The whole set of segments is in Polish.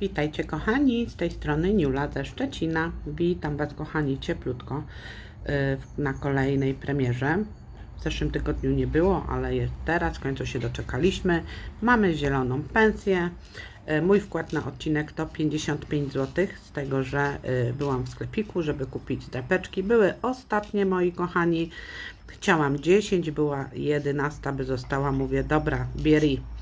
Witajcie kochani, z tej strony Niula ze Szczecina. Witam Was kochani cieplutko y, na kolejnej premierze. W zeszłym tygodniu nie było, ale teraz, w końcu się doczekaliśmy. Mamy zieloną pensję. Y, Mój wkład na odcinek to 55 zł, z tego, że y, byłam w sklepiku, żeby kupić drapeczki. Były ostatnie moi kochani. Chciałam 10, była 11, by została. Mówię, dobra, bierij.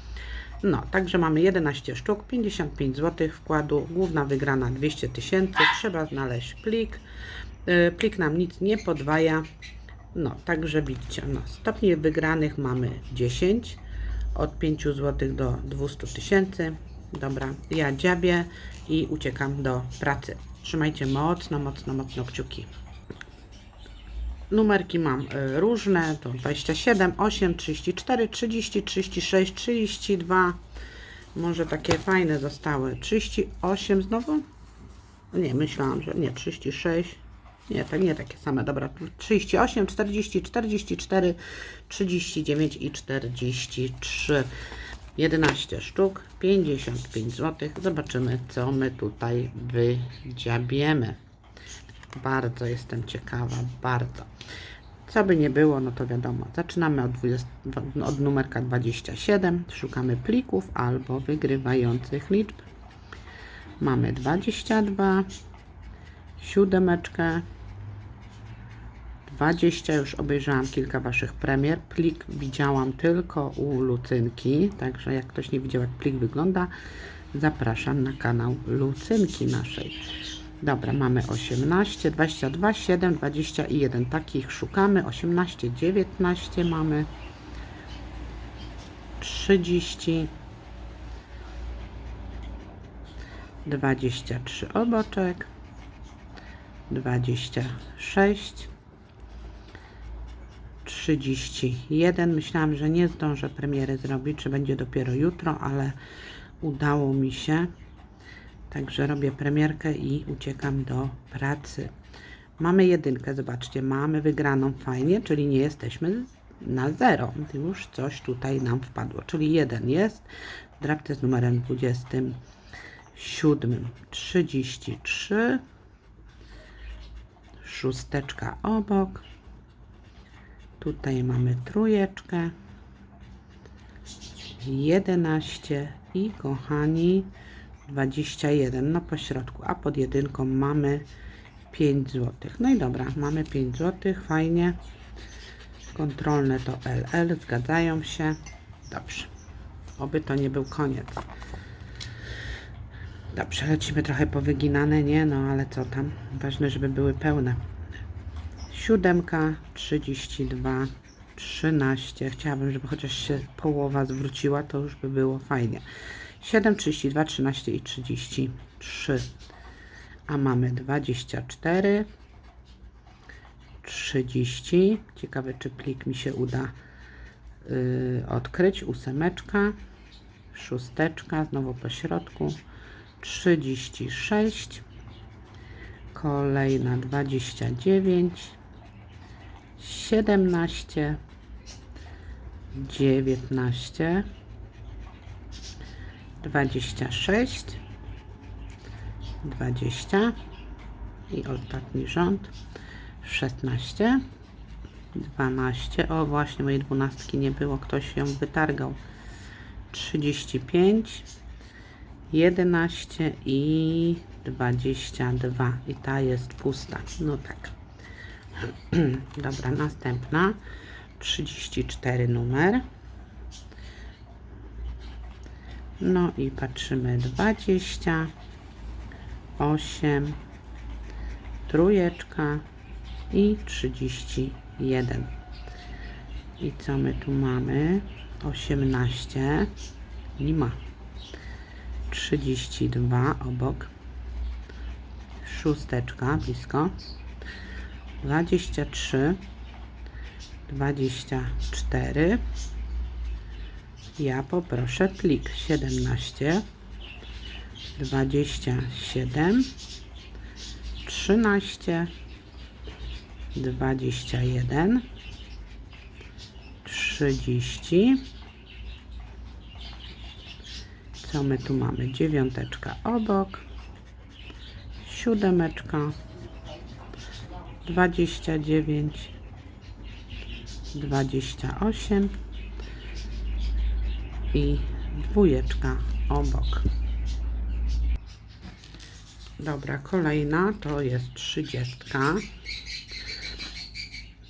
No, także mamy 11 sztuk, 55 zł wkładu, główna wygrana 200 tysięcy, trzeba znaleźć plik. Y, Plik nam nic nie podwaja. No, także widzicie, no, stopni wygranych mamy 10, od 5 zł do 200 tysięcy. Dobra, ja dziabię i uciekam do pracy. Trzymajcie mocno, mocno, mocno kciuki. Numerki mam y, różne, to 27, 8, 34, 30, 36, 32. Może takie fajne zostały. 38 znowu? Nie, myślałam, że nie, 36. Nie, to nie takie same. Dobra, 38, 40, 44, 39 i 43. 11 sztuk, 55 zł. Zobaczymy, co my tutaj wydziabiemy. Bardzo jestem ciekawa, bardzo. Co by nie było, no to wiadomo. Zaczynamy od, 20, od numerka 27. Szukamy plików albo wygrywających liczb. Mamy 22, siódemeczkę, 20. Już obejrzałam kilka Waszych premier. Plik widziałam tylko u Lucynki, także jak ktoś nie widział, jak plik wygląda, zapraszam na kanał Lucynki naszej. Dobra, mamy 18, 22, 7, 21. Takich szukamy. 18, 19 mamy. 30. 23 oboczek. 26. 31. Myślałam, że nie zdążę premiery zrobić, czy będzie dopiero jutro, ale udało mi się. Także robię premierkę i uciekam do pracy. Mamy jedynkę, zobaczcie, mamy wygraną fajnie, czyli nie jesteśmy na zero. Już coś tutaj nam wpadło, czyli jeden jest. W drapce z numerem 27, 33. Szósteczka obok. Tutaj mamy trójeczkę. 11 i kochani 21 no po środku, a pod jedynką mamy 5 zł. No i dobra, mamy 5 zł, fajnie. Kontrolne to LL, zgadzają się. Dobrze. Oby to nie był koniec. Dobrze, lecimy trochę powyginane, nie? No ale co tam? Ważne, żeby były pełne. Siódemka, 32, 13. Chciałabym, żeby chociaż się połowa zwróciła, to już by było fajnie. 7, 32, 13 i 33. A mamy 24, 30. Ciekawe, czy plik mi się uda yy, odkryć. Ósemeczka, szósteczka, znowu po środku. 36. Kolejna 29. 17. 19. 26, 20 i ostatni rząd 16, 12. O, właśnie mojej dwunastki nie było, ktoś ją wytargał. 35, 11 i 22. I ta jest pusta. No tak. Dobra, następna. 34 numer. No i patrzymy 20, 8, trójeczka i 31. I co my tu mamy? 18, nie ma. 32 obok. Szósteczka blisko. 23, 24. Ja poproszę plik 17, 27, 13, 21, 30, co my tu mamy? Dziewiąteczka obok, siódemeczka, dwadzieścia dziewięć, dwadzieścia osiem i dwójeczka obok. Dobra, kolejna to jest trzydziestka.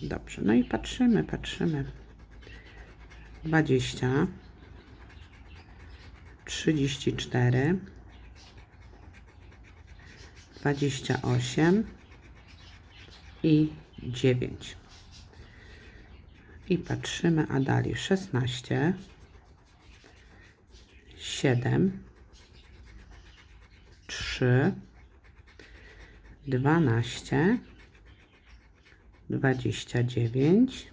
Dobrze, no i patrzymy, patrzymy. Dwadzieścia, trzydzieści cztery, dwadzieścia osiem i dziewięć. I patrzymy, a dalej szesnaście, siedem, trzy, dwanaście, dwadzieścia dziewięć,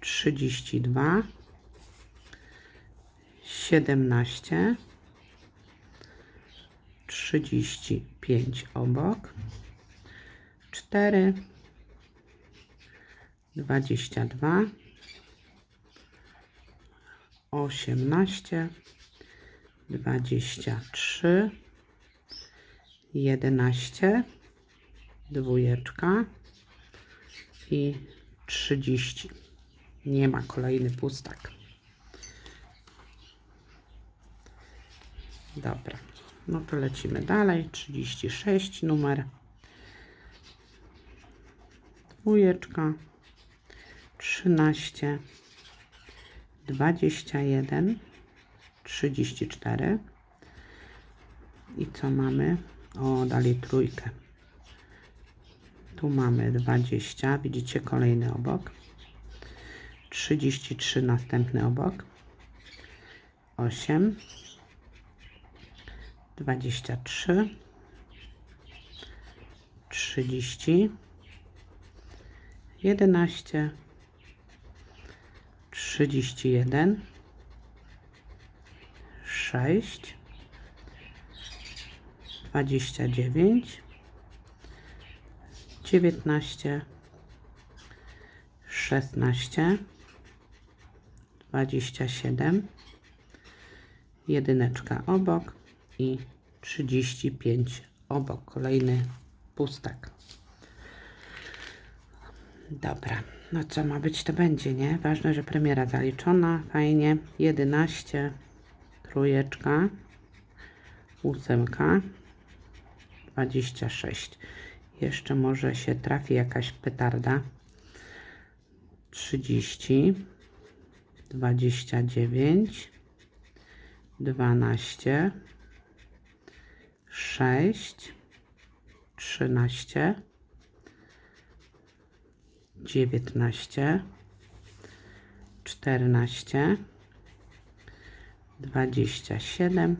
trzydzieści dwa, siedemnaście, trzydzieści pięć obok, cztery, dwadzieścia dwa, osiemnaście, dwadzieścia trzy, jedenaście, dwójeczka i trzydzieści. Nie ma kolejny pustak. Dobra, no to lecimy dalej. 36 numer. Dwójeczka. 13. 21. 34. I co mamy? O, dalej trójkę. Tu mamy 20. Widzicie kolejny obok. 33 następny obok. 8. 23. 30. 11. 31. 6. 29. 19. 16. 27. Jedyneczka obok i 35 obok. Kolejny pustak. Dobra, no co ma być, to będzie, nie? Ważne, że premiera zaliczona, fajnie. 11, trójeczka, ósemka, 26. Jeszcze może się trafi jakaś petarda. 30, 29, 12, 6, 13, 19, 14, 27,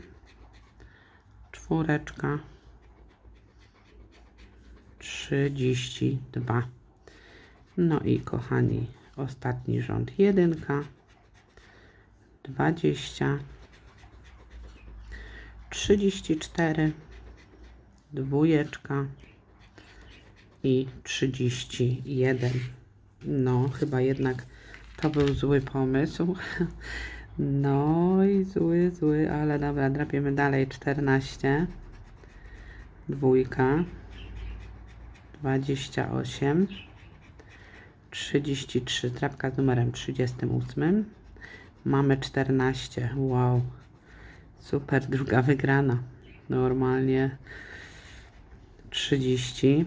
czwóreczka, 32. No i kochani, ostatni rząd jedynka, 20, 34, dwójeczka i 31. No, chyba jednak to był zły pomysł. No i zły, zły, ale dobra, drapiemy dalej. 14, dwójka, 28, 33, trapka z numerem 38. Mamy 14, wow, super, druga wygrana. Normalnie 30.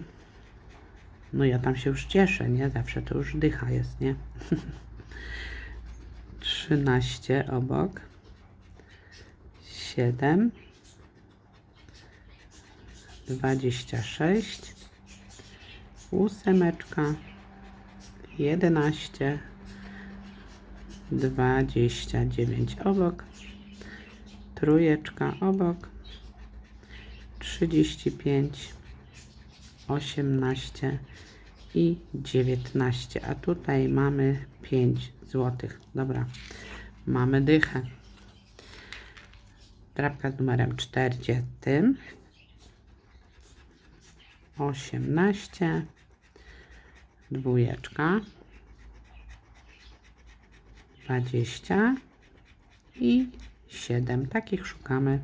No ja tam się już cieszę, nie? Zawsze to już dycha jest, nie? 13 obok. 7. 26. Ósemeczka. 11. 29 obok. Trójeczka obok. 35. 18 i 19, a tutaj mamy 5 złotych. Dobra, mamy dychę. Drapka z numerem 40, 18, dwójeczka, 20 i 7. Takich szukamy.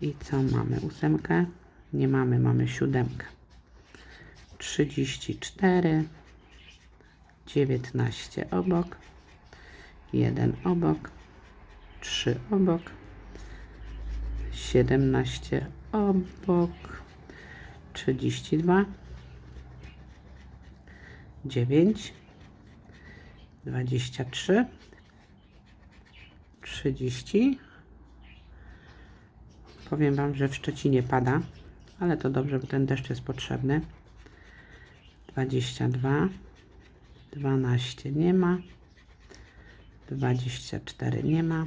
I co mamy? Ósemkę? Nie mamy, mamy siódemkę. 34, 19 obok, 1 obok, 3 obok, 17 obok, 32, 9, 23, 30. Powiem Wam, że w Szczecinie pada, ale to dobrze, bo ten deszcz jest potrzebny. 22, 12 nie ma, 24 nie ma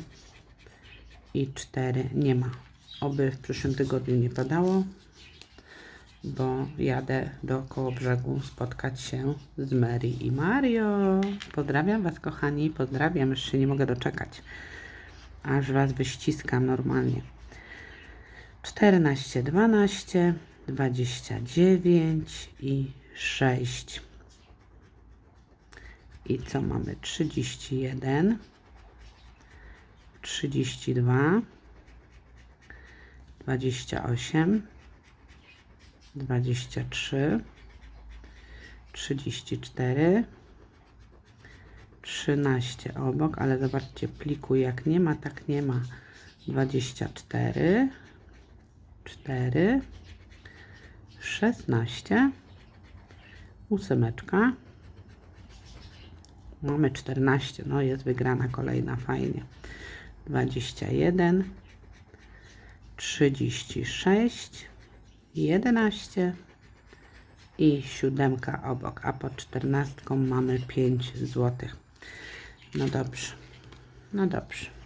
i 4 nie ma. Oby w przyszłym tygodniu nie padało, bo jadę do brzegu spotkać się z Mary i Mario. Pozdrawiam Was, kochani, pozdrawiam, się nie mogę doczekać, aż Was wyściskam normalnie. 14, 12, 29 i 6. I co mamy? 31, 32, 28, 23, 34, 13 obok, ale zobaczcie, pliku jak nie ma, tak nie ma. 24, 4, 16, ósemeczka. Mamy 14, no jest wygrana kolejna, fajnie. 21, 36, 11 i siódemka obok, a pod 14 mamy 5 zł. No dobrze, no dobrze.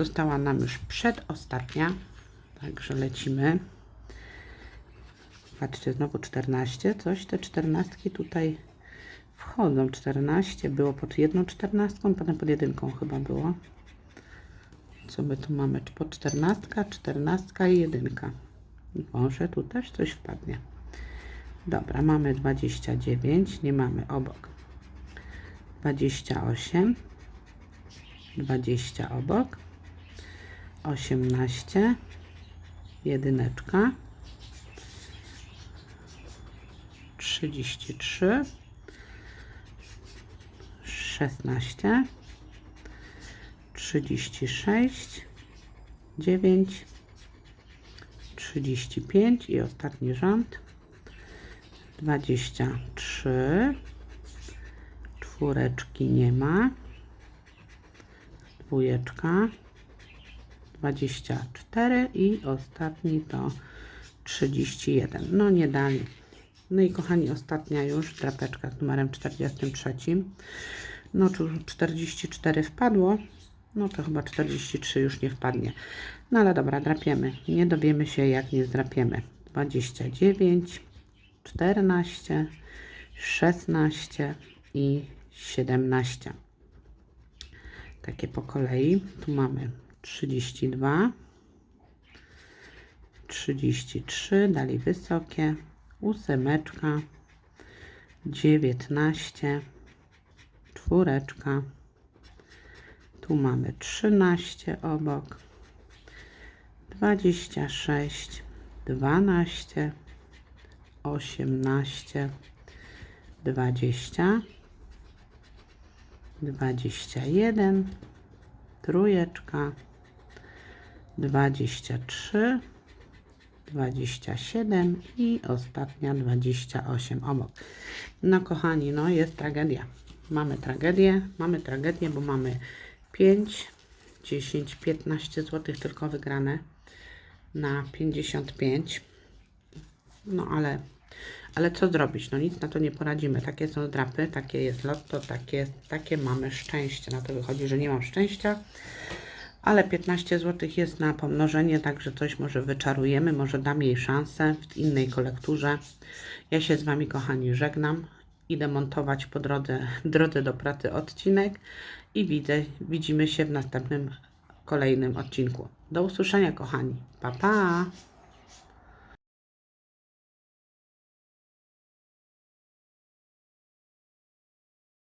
Została nam już przedostatnia, także lecimy. Patrzcie, znowu 14, coś te 14 tutaj wchodzą. 14 było pod jedną 14, potem pod jedynką chyba było. Co my tu mamy? Po 14, 14 i jedynka. Może tu też coś wpadnie. Dobra, mamy 29, nie mamy obok. 28, 20 obok, 18, jedyneczka, 33, 16, 36, 9, 35 i ostatni rząd. 23 czwóreczki nie ma. Dwójeczka 24 i ostatni to 31 no nie dali no i kochani ostatnia już drapeczka z numerem 43 no tu 44 wpadło no to chyba 43 już nie wpadnie. No ale dobra, drapiemy. Nie dowiemy się, jak nie zdrapiemy. 29, 14, 16 i 17. Takie po kolei. Tu mamy 32, 33, dali wysokie, ósemeczka, 19, czwóreczka, tu mamy 13 obok, 26, 12, 18, 20, 21, trójeczka, 23, 27 i ostatnia 28 obok. No kochani, no jest tragedia. Mamy tragedię, mamy tragedię, bo mamy 5, 10, 15 zł tylko wygrane na 55. No ale, ale co zrobić? No nic na to nie poradzimy. Takie są drapy, takie jest lotto, takie, takie mamy szczęście. Na to wychodzi, że nie mam szczęścia. Ale 15 zł jest na pomnożenie, także coś może wyczarujemy, może dam jej szansę w innej kolekturze. Ja się z Wami, kochani, żegnam. Idę montować po drodze, drodze do pracy odcinek i widzę, widzimy się w następnym kolejnym odcinku. Do usłyszenia, kochani. Pa, pa!